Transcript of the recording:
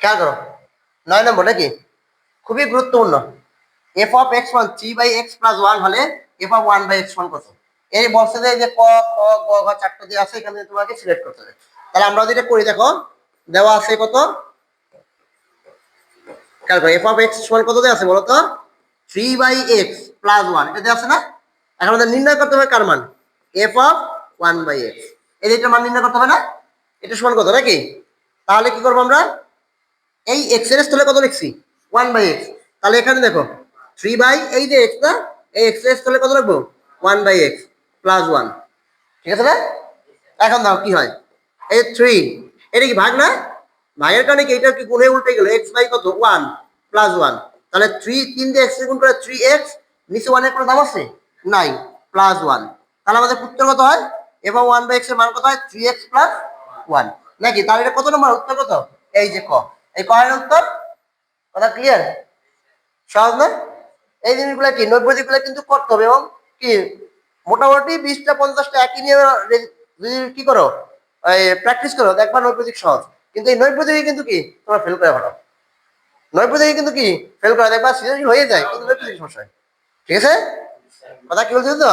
খেয়াল করো। নয় নম্বর নাকি? খুবই গুরুত্বপূর্ণ। F of X one three by X plus one হলে F of one by X one কত? এই বলছে যে ক, খ, গ, ঘ চারটা দিয়ে আছে, এখানে তোমাকে সিলেক্ট করতে হবে। তাহলে আমরা যেটা করি, দেখো, দেওয়া আছে কত? খেয়াল করো এফ অফ এক্স ওয়ান কত দেওয়া আছে বলো তো? Three by X plus one এটা দেওয়া আছে না? এখন আমাদের নির্ণয় করতে হবে কার মান? F of one by X এটার মান নির্ণয় করতে হবে না? এটা সমান কত নাকি? তাহলে কি করব আমরা? এই এক্সের স্থলে কত লিখছি? ওয়ান বাই এক্স তাহলে এখানে দেখো থ্রি বাই এই যে এক্স না, এই এক্সের স্থলে কত লিখব one by X plus one ঠিক আছে না এখন দাও কি হয়? এই থ্রি এটা কি ভাগ না? ভাগের কারণে কি এটা কি গুণে উল্টে গেল? এক্স বাই কত? ওয়ান প্লাস ওয়ান তাহলে থ্রি তিন দিয়ে এক্স গুণ করে থ্রি এক্স নিচে ওয়ানের কোনো দাম আছে? নাই প্লাস ওয়ান তাহলে আমাদের উত্তর কত হয়? এবং ওয়ান বাই এক্সের মান কত হয়? থ্রি এক্স প্লাস ওয়ান নাকি? তাহলে এটা কত নম্বর? উত্তর কত? এই যে ক। এই ক এর উত্তর? কথা ক্লিয়ার সহজ না? এই জিনিসগুলো কি? নৈবেদিকগুলো কিন্তু করতে হবে এবং কি? মোটামুটি বিশটা পঞ্চাশটা একই নিয়ে যদি কি করো? প্র্যাকটিস করো, দেখবা নৈবেদিক সহজ। কিন্তু এই নৈবেদিকে কিন্তু কি? তোমরা ফেল করে ভালো নৈবেদিকে কিন্তু কি? ফেল করে দেখবা সৃজনশীল হয়ে যায়, কিন্তু নৈবেদিক সমস্যা ঠিক আছে? কথা কি বলছো তো?